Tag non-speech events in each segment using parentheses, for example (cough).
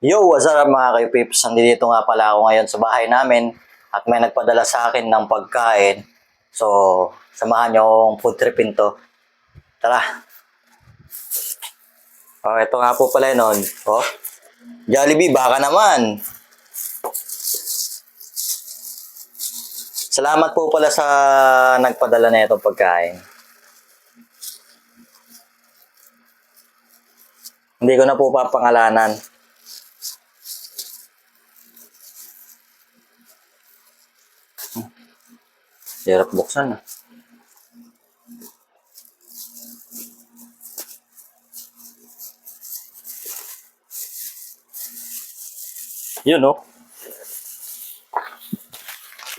Yo, what's up mga kay-pips? Nandito nga pala ako ngayon sa bahay namin at may nagpadala sa akin ng pagkain. So, samahan niyo akong food tripin to. Tara. Oh, ito nga po pala nun. Oh, Jollibee, baka naman. Salamat po pala sa nagpadala na itong pagkain. Hindi ko na po papangalanan. Hirap buksan ah. Yun oh.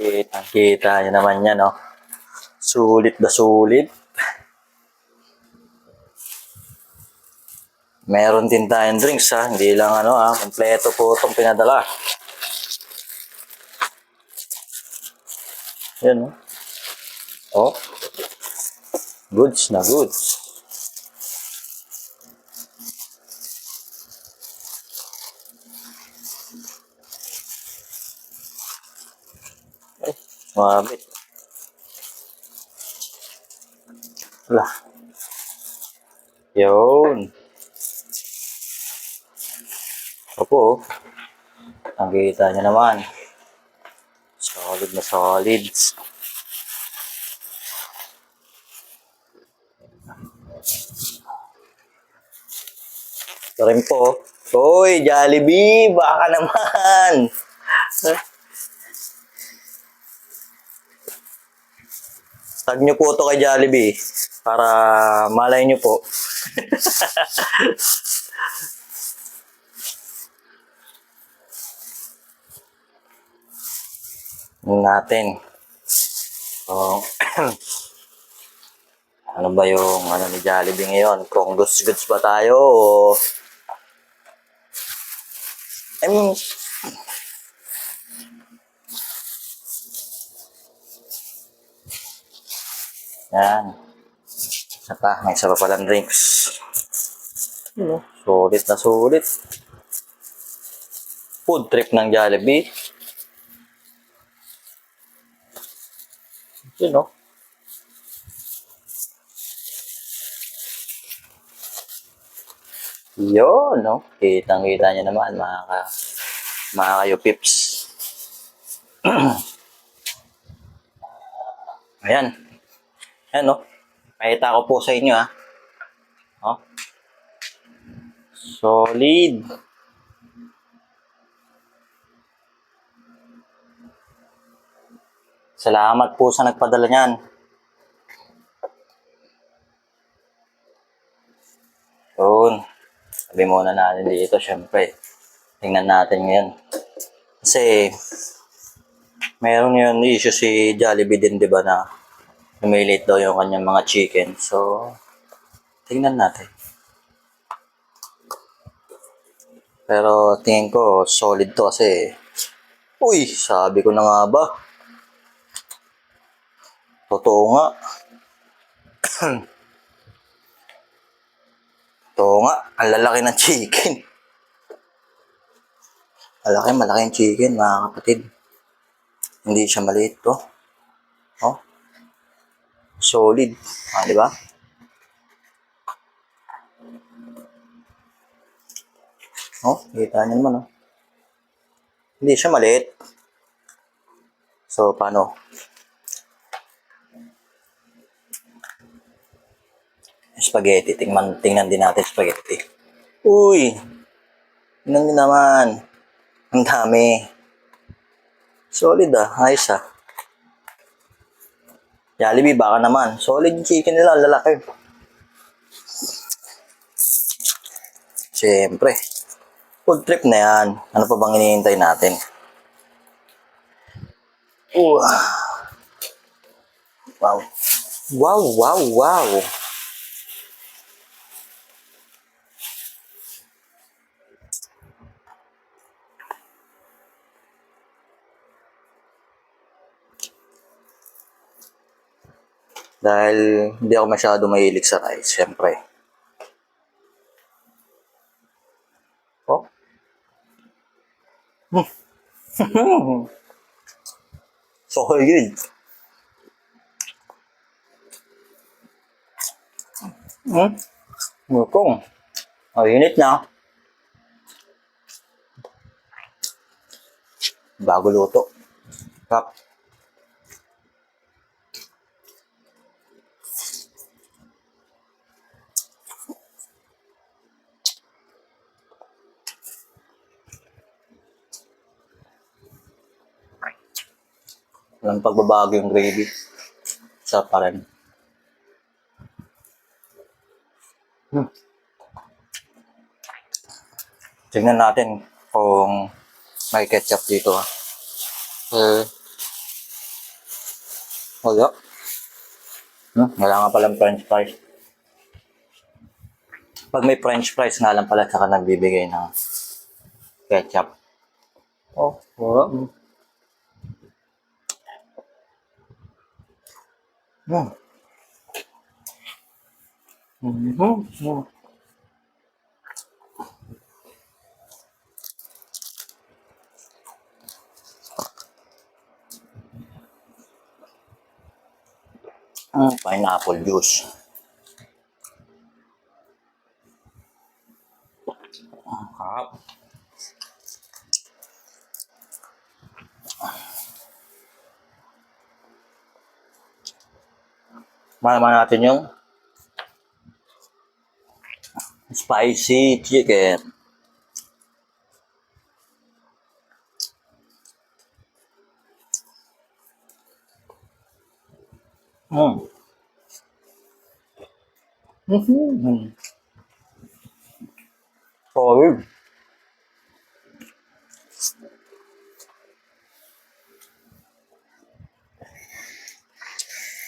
Kita, kita nyo naman yan oh. Sulit na sulit. Meron din tayong drinks ha. Hindi lang ano ha. Kompleto po itong pinadala. Yan oh. Oh. Goods na goods. Ay, mabit. Wala. Yun. Opo. Ang kita niya naman. Solid na solids. Ito rin po. Hoy, Jollibee! Baka naman! Tag nyo po to kay Jollibee para malay nyo po. (laughs) natin. So, (clears throat) ano ba yung ano ni Jollibee ngayon? Kung goods goods ba tayo o I mean, yan. Isa pa, may isa pa palang drinks. Ano? Sulit na sulit. Food trip ng Jollibee. Yun, no? Yun, no? Kitang-kita nyo naman, mga ka, mga kayo pips. (clears throat) Ayan. Ayan, no? Pakita ko po sa inyo, ha? Oh. Solid. Salamat po sa nagpadala niyan. Yun. Sabi muna natin dito, syempre. Tingnan natin ngayon. Kasi, meron yun issue si Jollibee din, di ba, na lumilate daw yung kanyang mga chicken. So, tingnan natin. Pero tingin ko, solid to kasi, uy, sabi ko na nga ba, Totoo nga. Totoo nga. Ang lalaki ng chicken. Malaki, malaki yung chicken, mga kapatid. Hindi siya maliit to. Oh. Solid. Ah, di ba? Oh, kita niyo naman, oh. Hindi siya maliit. So, paano? Spaghetti. Tingnan, tingnan din natin spaghetti. Uy! Tingnan nyo naman. Ang dami. Solid ah. Ayos ah. Jollibee, baka naman. Solid yung chicken nila. Lalaki. Siyempre. Food trip na yan. Ano pa bang hinihintay natin? Uh. Wow. Wow, wow, wow. Dahil hindi ako masyado mahilig sa rice, syempre. Oh. (laughs) Solid. Hmm? Mukong. Oh, init na. Bago luto. Kap. Walang pagbabago yung gravy. Sa pa rin. Hmm. Tingnan natin kung may ketchup dito ha. Eh. Wala. Hmm, wala nga palang french fries. Pag may french fries nga lang pala saka nagbibigay ng ketchup. Oh, wala. Hmm. Hmm. Mhm. Hmm. Mm, pineapple juice. Ang Malaman natin yung spicy chicken. Mm. Mm-hmm. Solid.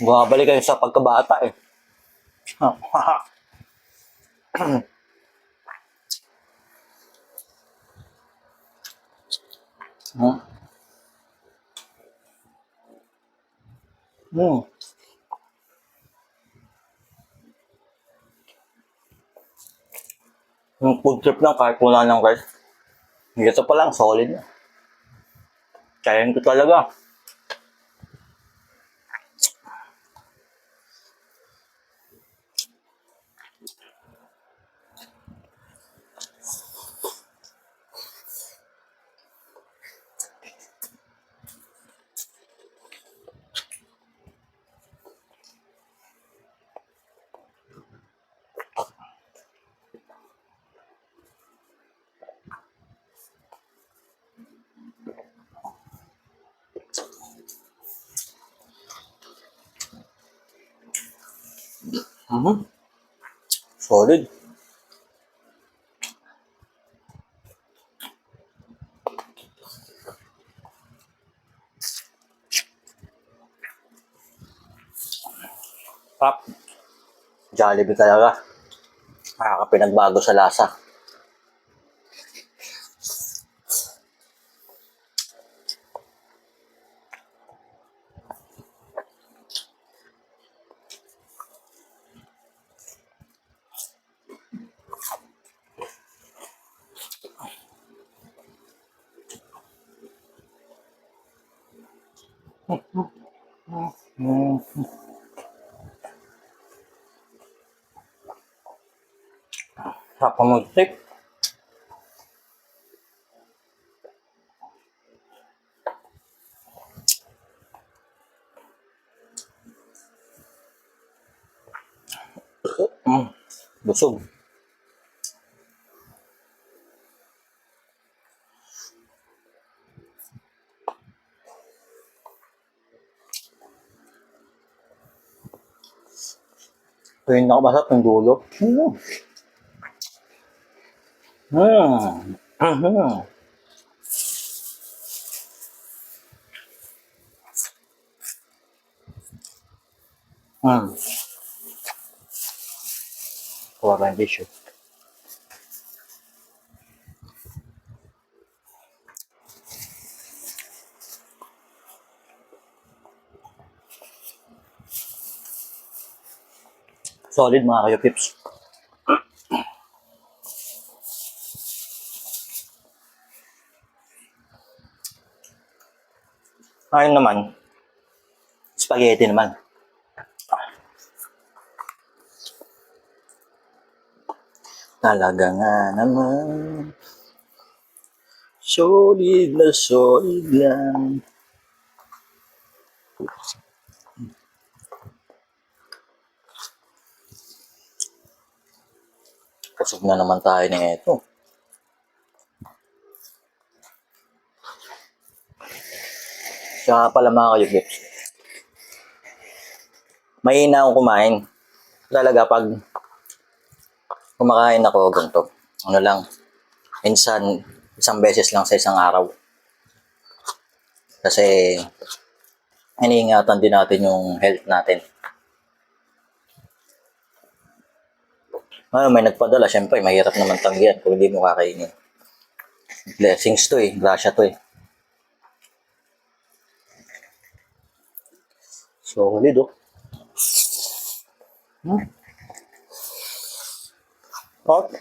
Bumabalik kayo sa pagkabata eh. Hmm. Hmm. Yung food trip lang kahit wala ng rice. Ito pa lang, solid. Kayan ko talaga. Mhm. Solid. Pap. Jollibee talaga. Nakakapinagbago sa lasa. Sarap pamutik. Mm. Busog. Ito yung nakamasap yung dulo. Mm. Mm. Mhm. Mm. Kuha ka ng tissue. Solid mga kayo pips. Ngayon naman, spaghetti naman. Talaga nga naman. Solid na solid lang. Kusog na naman tayo na ito. Nga pala mga kayubips. Mahina akong kumain. Talaga pag kumakain ako ganito, ano lang, minsan, isang beses lang sa isang araw. Kasi, iniingatan din natin yung health natin. Ano, may nagpadala, syempre, mahirap naman tanggihan kung hindi mo kakainin. Blessings to eh, grasya to eh. Solid oh. Hmm. Hot.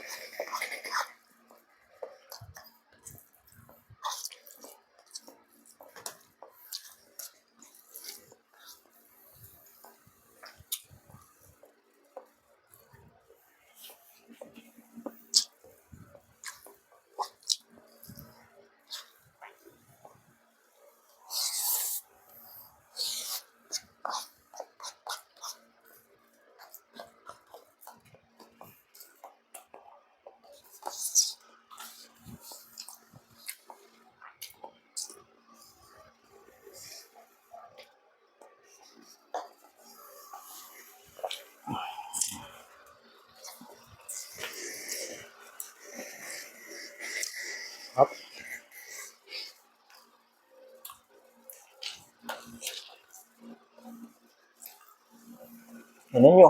Ano nyo?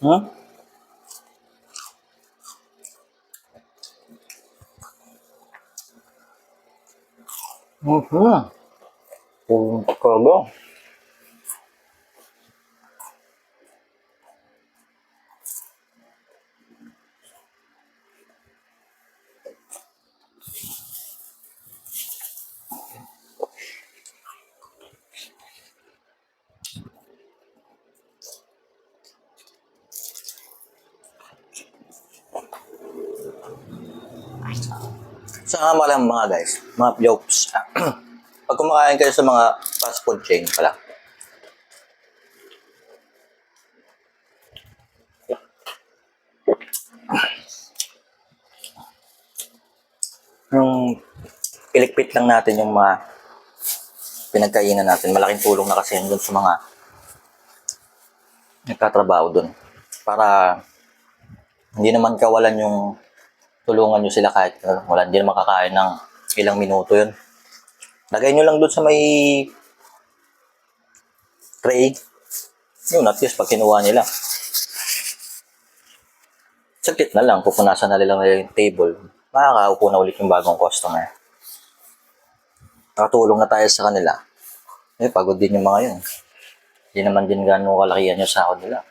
Hmm? Mhm. Pulong pagkaga. Sa nga malang mga guys, mga jokes. (clears throat) Pag kumakain kayo sa mga fast food chain pala, yung ilikpit lang natin yung mga pinagkainan natin. Malaking tulong na kasi yun sa mga nagkatrabaho dun. Para hindi naman kawalan yung tulungan nyo sila kahit uh, wala, hindi naman kakain ng ilang minuto yun. Lagay nyo lang doon sa may tray. Yun, at least pag kinuha nila. Saglit na lang, pupunasan na nila yung table. Makakaupo na ulit yung bagong customer. Nakatulong na tayo sa kanila. Eh, pagod din yung mga yun. Hindi naman din gano'ng kalakihan yung sahod nila.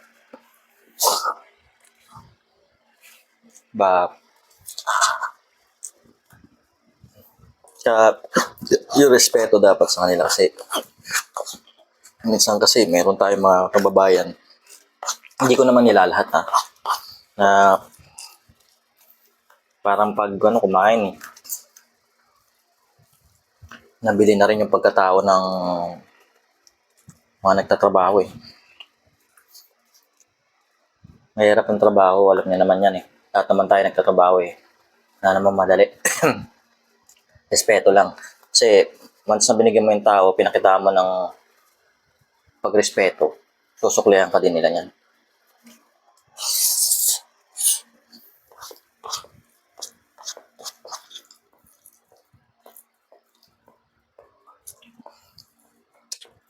Ba, Kaya, yung respeto dapat sa kanila kasi minsan kasi meron tayong mga kababayan hindi ko naman nilalahat ha na parang pag ano kumain eh, nabili na rin yung pagkatao ng mga nagtatrabaho eh. Mahirap ang trabaho alam niya naman yan eh. Lahat naman tayo nagtatrabaho eh. Na naman madali (clears throat) respeto lang. Kasi once na binigyan mo yung tao, pinakita mo ng pagrespeto, susuklihan ka din nila yan.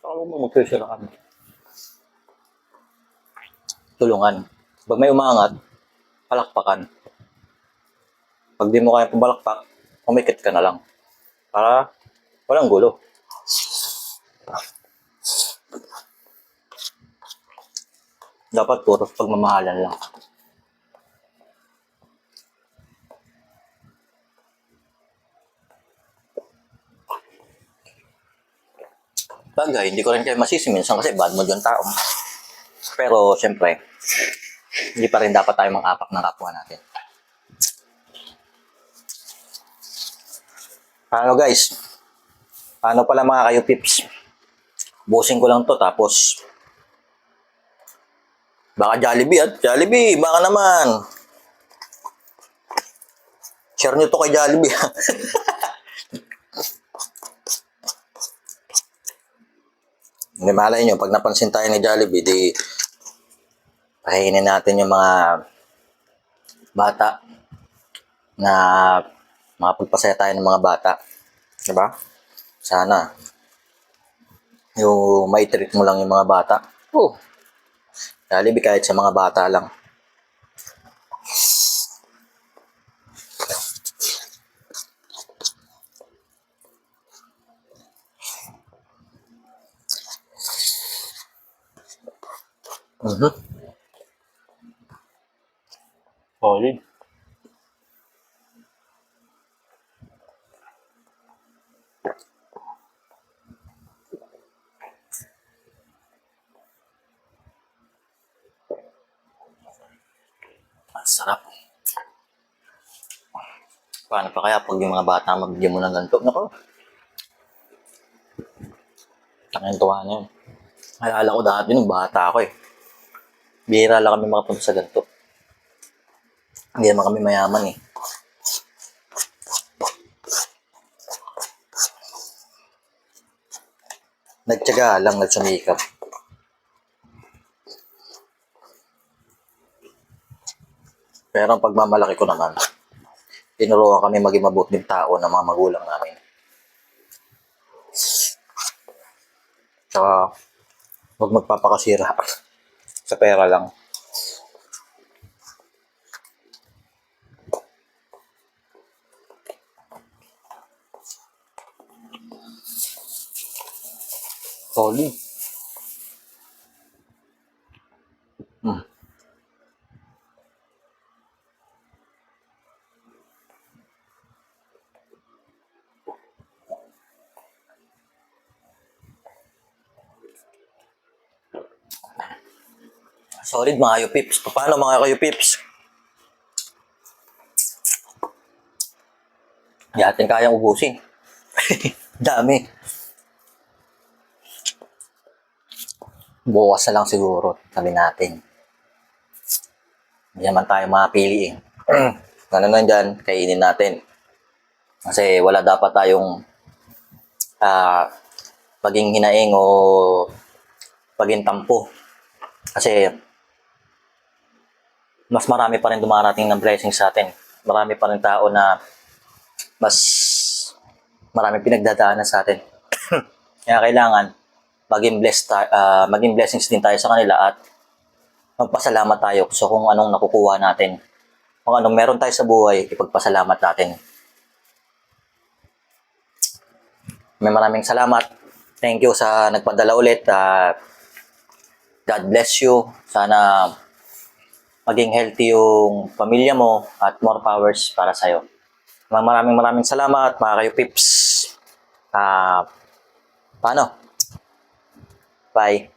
Saka mo ka. Tulungan. Pag may umangat, palakpakan. Pag di mo kaya pumalakpak, umikit ka na lang. Para walang gulo. Dapat puro pagmamahalan lang. Bagay, hindi ko rin kayo masisi minsan kasi bad mood yung tao. Pero, syempre, hindi pa rin dapat tayo mang-apak ng kapwa natin. Paano guys? Paano pala mga kayo pips? Busin ko lang to tapos baka Jollibee at Jollibee, baka naman. Share nyo to kay Jollibee. (laughs) Hindi malay nyo, pag napansin tayo ni Jollibee, di pahinin natin yung mga bata na makapagpasaya tayo ng mga bata. Diba? Sana. Yung maitreat mo lang yung mga bata. Oh. Jollibee kahit sa mga bata lang. Mhm. Solid. Ang sarap. Paano pag yung mga bata magbigyan mo ng ganito? Nako. Tangin tuwa na yun. Alala ko dati nung bata ako eh. Bihira lang kami makapunta sa ganito. Hindi naman kami mayaman eh. Nagtyaga lang, nagsumikap. Pero ang pagmamalaki ko naman, tinuruan kami maging mabuting tao ng mga magulang namin. Tsaka, huwag magpapakasira (laughs) sa pera lang. Solid. Solid mga kayo pips. Paano mga kayo pips? Hindi natin kayang ubusin. (laughs) Dami. Bukas na lang siguro, sabi natin. Hindi naman tayo mapili eh. (clears throat) ano na dyan, kainin natin. Kasi wala dapat tayong ah paging hinaing o paging tampo. Kasi mas marami pa rin dumarating ng blessings sa atin. Marami pa rin tao na mas marami pinagdadaanan sa atin. (coughs) Kaya kailangan maging blessed ah, maging blessings din tayo sa kanila at magpasalamat tayo sa kung anong nakukuha natin. Kung anong meron tayo sa buhay, ipagpasalamat natin. May maraming salamat. Thank you sa nagpadala ulit. Ah, God bless you. Sana maging healthy yung pamilya mo at more powers para sa'yo. Maraming maraming salamat mga kayo pips. Ah, paano? Bye.